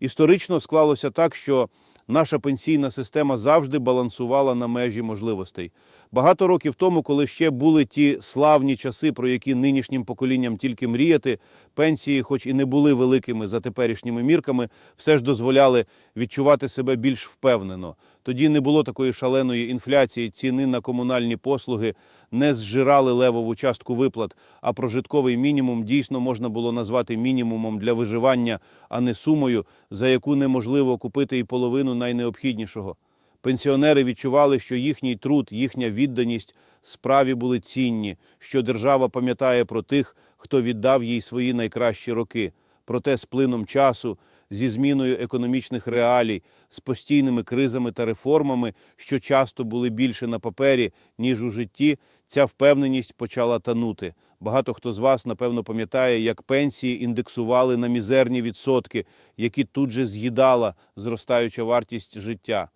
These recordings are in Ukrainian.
Історично склалося так, що наша пенсійна система завжди балансувала на межі можливостей. Багато років тому, коли ще були ті славні часи, про які нинішнім поколінням тільки мріяти, пенсії, хоч і не були великими за теперішніми мірками, все ж дозволяли відчувати себе більш впевнено. Тоді не було такої шаленої інфляції, ціни на комунальні послуги не зжирали левову частку виплат, а прожитковий мінімум дійсно можна було назвати мінімумом для виживання, а не сумою, за яку неможливо купити і половину найнеобхіднішого. Пенсіонери відчували, що їхній труд, їхня відданість справі були цінні, що держава пам'ятає про тих, хто віддав їй свої найкращі роки. Проте з плином часу, зі зміною економічних реалій, з постійними кризами та реформами, що часто були більше на папері, ніж у житті, ця впевненість почала танути. Багато хто з вас, напевно, пам'ятає, як пенсії індексували на мізерні відсотки, які тут же з'їдала зростаюча вартість життя.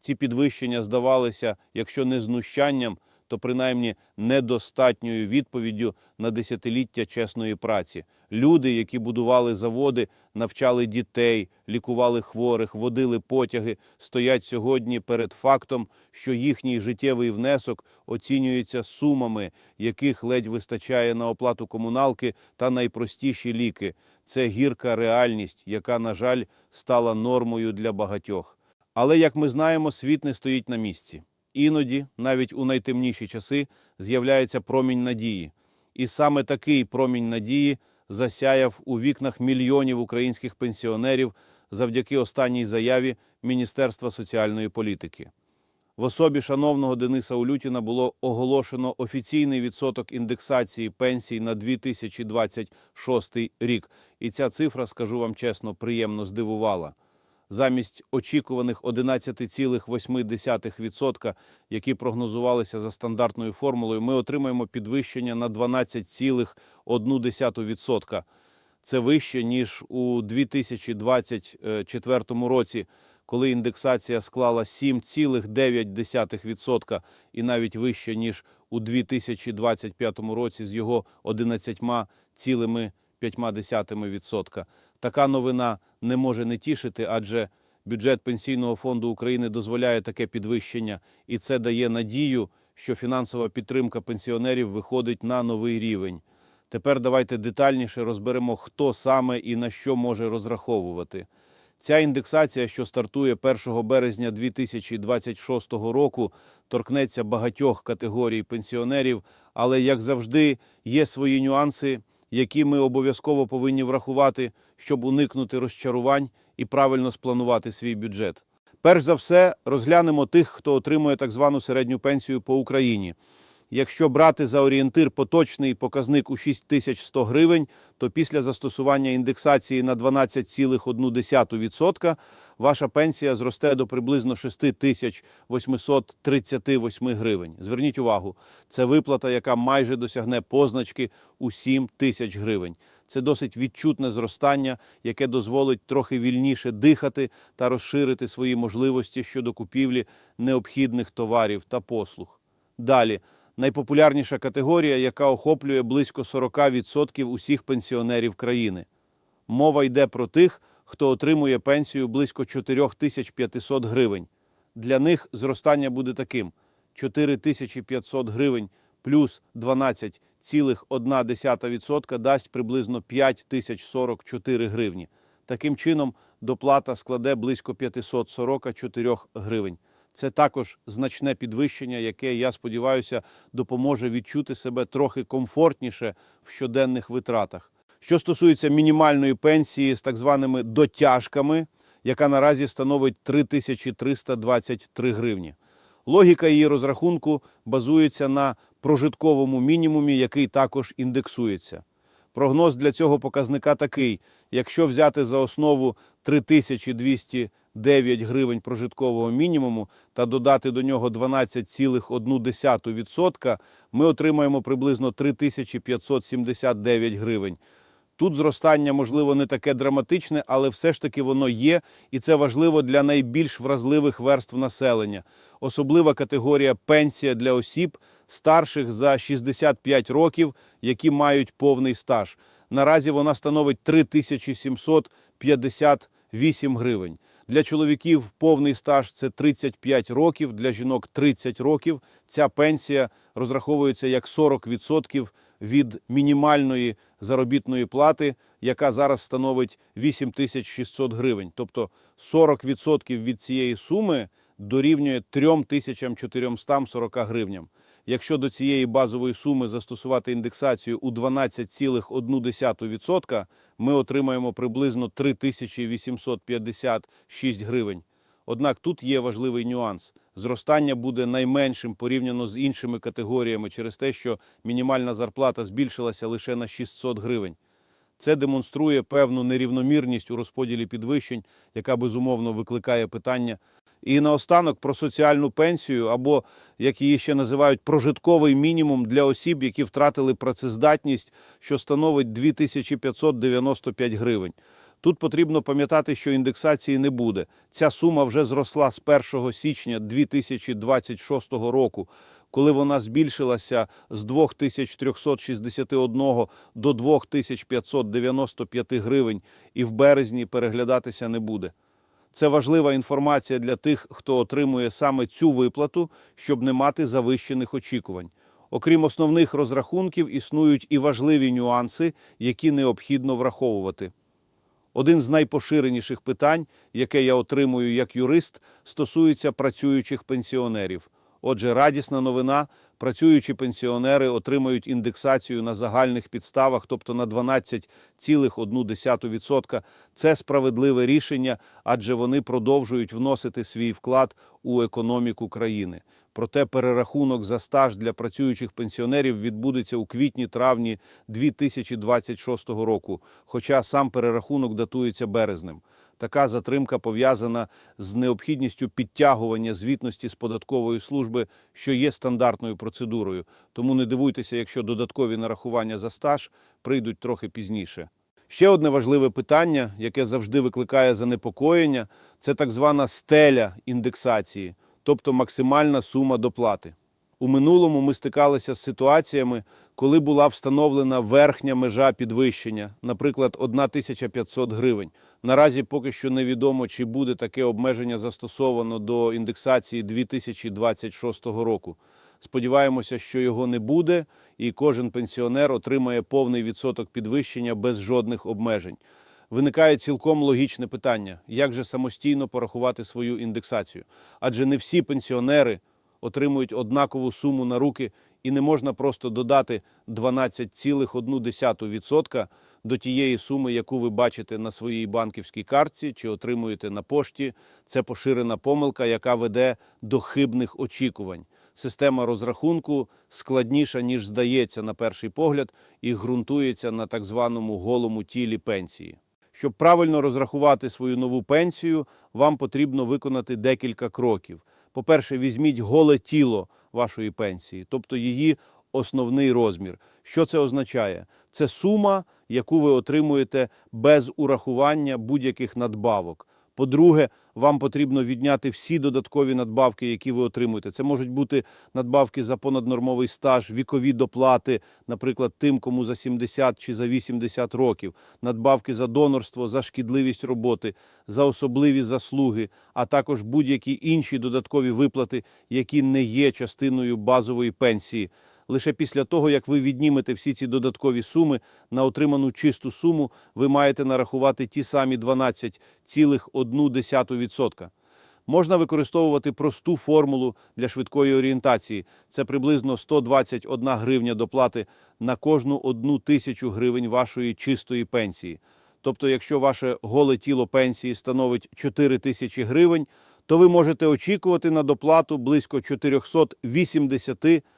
Ці підвищення здавалися, якщо не знущанням, то принаймні недостатньою відповіддю на десятиліття чесної праці. Люди, які будували заводи, навчали дітей, лікували хворих, водили потяги, стоять сьогодні перед фактом, що їхній життєвий внесок оцінюється сумами, яких ледь вистачає на оплату комуналки та найпростіші ліки. Це гірка реальність, яка, на жаль, стала нормою для багатьох. Але, як ми знаємо, світ не стоїть на місці. Іноді, навіть у найтемніші часи, з'являється промінь надії. І саме такий промінь надії засяяв у вікнах мільйонів українських пенсіонерів завдяки останній заяві Міністерства соціальної політики. В особі шановного Дениса Улютіна було оголошено офіційний відсоток індексації пенсій на 2026 рік. І ця цифра, скажу вам чесно, приємно здивувала замість очікуваних 11,8%, які прогнозувалися за стандартною формулою, ми отримаємо підвищення на 12,1%. Це вище, ніж у 2024 році, коли індексація склала 7,9% і навіть вище, ніж у 2025 році з його 11,5%. Така новина не може не тішити, адже бюджет Пенсійного фонду України дозволяє таке підвищення, і це дає надію, що фінансова підтримка пенсіонерів виходить на новий рівень. Тепер давайте детальніше розберемо, хто саме і на що може розраховувати. Ця індексація, що стартує 1 березня 2026 року, торкнеться багатьох категорій пенсіонерів, але, як завжди, є свої нюанси, які ми обов'язково повинні врахувати, щоб уникнути розчарувань і правильно спланувати свій бюджет. Перш за все, розглянемо тих, хто отримує так звану середню пенсію по Україні. Якщо брати за орієнтир поточний показник у 6100 гривень, то після застосування індексації на 12,1% ваша пенсія зросте до приблизно 6838 гривень. Зверніть увагу, це виплата, яка майже досягне позначки у 7 тисяч гривень. Це досить відчутне зростання, яке дозволить трохи вільніше дихати та розширити свої можливості щодо купівлі необхідних товарів та послуг. Далі найпопулярніша категорія, яка охоплює близько 40% усіх пенсіонерів країни. Мова йде про тих, хто отримує пенсію близько 4500 гривень. Для них зростання буде таким: 4500 гривень плюс 12,1% дасть приблизно 5044 гривні. Таким чином, доплата складе близько 544 гривень. Це також значне підвищення, яке, я сподіваюся, допоможе відчути себе трохи комфортніше в щоденних витратах. Що стосується мінімальної пенсії з так званими дотяжками, яка наразі становить 3323 гривні. Логіка її розрахунку базується на прожитковому мінімумі, який також індексується. Прогноз для цього показника такий: якщо взяти за основу 3209 гривень прожиткового мінімуму та додати до нього 12,1%, ми отримаємо приблизно 3579 гривень. Тут зростання, можливо, не таке драматичне, але все ж таки воно є, і це важливо для найбільш вразливих верств населення. Особлива категорія пенсія для осіб старших за 65 років, які мають повний стаж. Наразі вона становить 3758 8 гривень. Для чоловіків повний стаж це 35 років, для жінок 30 років. Ця пенсія розраховується як 40% від мінімальної заробітної плати, яка зараз становить 8600 гривень. Тобто 40% від цієї суми дорівнює 3440 гривням. Якщо до цієї базової суми застосувати індексацію у 12,1%, ми отримаємо приблизно 3856 гривень. Однак тут є важливий нюанс. Зростання буде найменшим порівняно з іншими категоріями через те, що мінімальна зарплата збільшилася лише на 600 гривень. Це демонструє певну нерівномірність у розподілі підвищень, яка безумовно викликає питання. І наостанок про соціальну пенсію, або як її ще називають, прожитковий мінімум для осіб, які втратили працездатність, що становить 2595 гривень. Тут потрібно пам'ятати, що індексації не буде. Ця сума вже зросла з 1 січня 2026 року, коли вона збільшилася з 2361 до 2595 гривень і в березні переглядатися не буде. Це важлива інформація для тих, хто отримує саме цю виплату, щоб не мати завищених очікувань. Окрім основних розрахунків, існують і важливі нюанси, які необхідно враховувати. Один з найпоширеніших питань, яке я отримую як юрист, стосується працюючих пенсіонерів. Отже, радісна новина: працюючі пенсіонери отримають індексацію на загальних підставах, тобто на 12,1%. Це справедливе рішення, адже вони продовжують вносити свій вклад у економіку країни. Проте перерахунок за стаж для працюючих пенсіонерів відбудеться у квітні-травні 2026 року, хоча сам перерахунок датується березнем. Така затримка пов'язана з необхідністю підтягування звітності з податкової служби, що є стандартною процедурою. Тому не дивуйтеся, якщо додаткові нарахування за стаж прийдуть трохи пізніше. Ще одне важливе питання, яке завжди викликає занепокоєння, це так звана стеля індексації, тобто максимальна сума доплати. У минулому ми стикалися з ситуаціями, коли була встановлена верхня межа підвищення, наприклад, 1500 гривень. Наразі поки що невідомо, чи буде таке обмеження застосовано до індексації 2026 року. Сподіваємося, що його не буде, і кожен пенсіонер отримає повний відсоток підвищення без жодних обмежень. Виникає цілком логічне питання: як же самостійно порахувати свою індексацію? Адже не всі пенсіонери отримують однакову суму на руки, і не можна просто додати 12,1% до тієї суми, яку ви бачите на своїй банківській картці чи отримуєте на пошті. Це поширена помилка, яка веде до хибних очікувань. Система розрахунку складніша, ніж здається на перший погляд, і ґрунтується на так званому голому тілі пенсії. Щоб правильно розрахувати свою нову пенсію, вам потрібно виконати декілька кроків. По-перше, візьміть голе тіло вашої пенсії, тобто її основний розмір. Що це означає? Це сума, яку ви отримуєте без урахування будь-яких надбавок. По-друге, вам потрібно відняти всі додаткові надбавки, які ви отримуєте. Це можуть бути надбавки за понаднормовий стаж, вікові доплати, наприклад, тим, кому за 70 чи за 80 років, надбавки за донорство, за шкідливість роботи, за особливі заслуги, а також будь-які інші додаткові виплати, які не є частиною базової пенсії. Лише після того, як ви віднімете всі ці додаткові суми на отриману чисту суму, ви маєте нарахувати ті самі 12,1%. Можна використовувати просту формулу для швидкої орієнтації. Це приблизно 121 гривня доплати на кожну одну тисячу гривень вашої чистої пенсії. Тобто, якщо ваше голе тіло пенсії становить 4 тисячі гривень, то ви можете очікувати на доплату близько 484 гривень.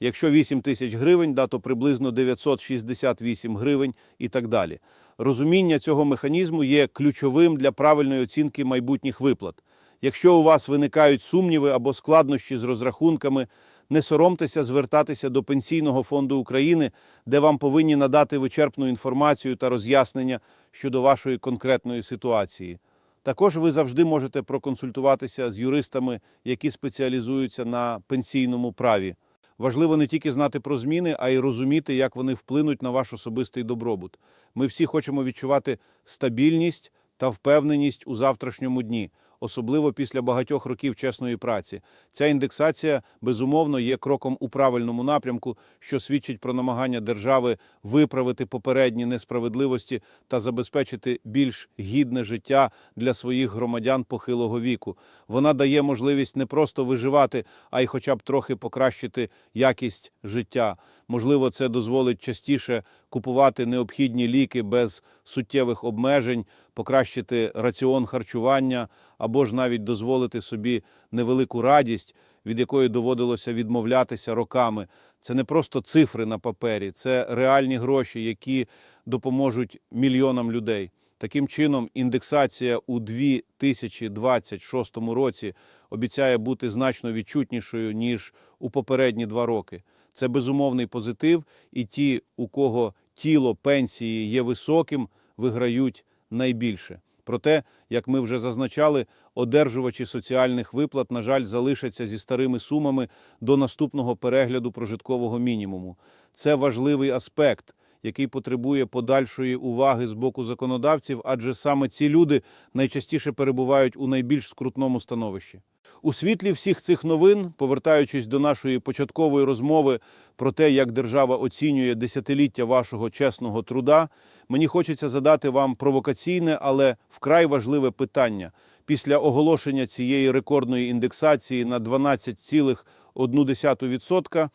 Якщо 8 тисяч гривень, да, то приблизно 968 гривень і так далі. Розуміння цього механізму є ключовим для правильної оцінки майбутніх виплат. Якщо у вас виникають сумніви або складнощі з розрахунками, не соромтеся звертатися до Пенсійного фонду України, де вам повинні надати вичерпну інформацію та роз'яснення щодо вашої конкретної ситуації. Також ви завжди можете проконсультуватися з юристами, які спеціалізуються на пенсійному праві. Важливо не тільки знати про зміни, а й розуміти, як вони вплинуть на ваш особистий добробут. Ми всі хочемо відчувати стабільність та впевненість у завтрашньому дні, особливо після багатьох років чесної праці. Ця індексація безумовно є кроком у правильному напрямку, що свідчить про намагання держави виправити попередні несправедливості та забезпечити більш гідне життя для своїх громадян похилого віку. Вона дає можливість не просто виживати, а й хоча б трохи покращити якість життя. Можливо, це дозволить частіше купувати необхідні ліки без суттєвих обмежень, покращити раціон харчування або ж навіть дозволити собі невелику радість, від якої доводилося відмовлятися роками. Це не просто цифри на папері, це реальні гроші, які допоможуть мільйонам людей. Таким чином, індексація у 2026 році обіцяє бути значно відчутнішою ніж у попередні два роки. Це безумовний позитив, і ті, у кого тіло пенсії є високим, виграють найбільше. Проте, як ми вже зазначали, одержувачі соціальних виплат, на жаль, залишаться зі старими сумами до наступного перегляду прожиткового мінімуму. Це важливий аспект, який потребує подальшої уваги з боку законодавців, адже саме ці люди найчастіше перебувають у найбільш скрутному становищі. У світлі всіх цих новин, повертаючись до нашої початкової розмови про те, як держава оцінює десятиліття вашого чесного труда, мені хочеться задати вам провокаційне, але вкрай важливе питання. Після оголошення цієї рекордної індексації на 12,1%, е,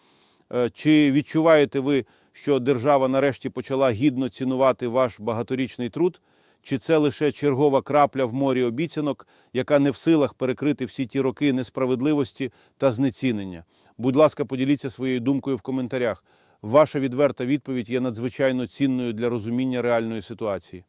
чи відчуваєте ви, що держава нарешті почала гідно цінувати ваш багаторічний труд? Чи це лише чергова крапля в морі обіцянок, яка не в силах перекрити всі ті роки несправедливості та знецінення? Будь ласка, поділіться своєю думкою в коментарях. Ваша відверта відповідь є надзвичайно цінною для розуміння реальної ситуації.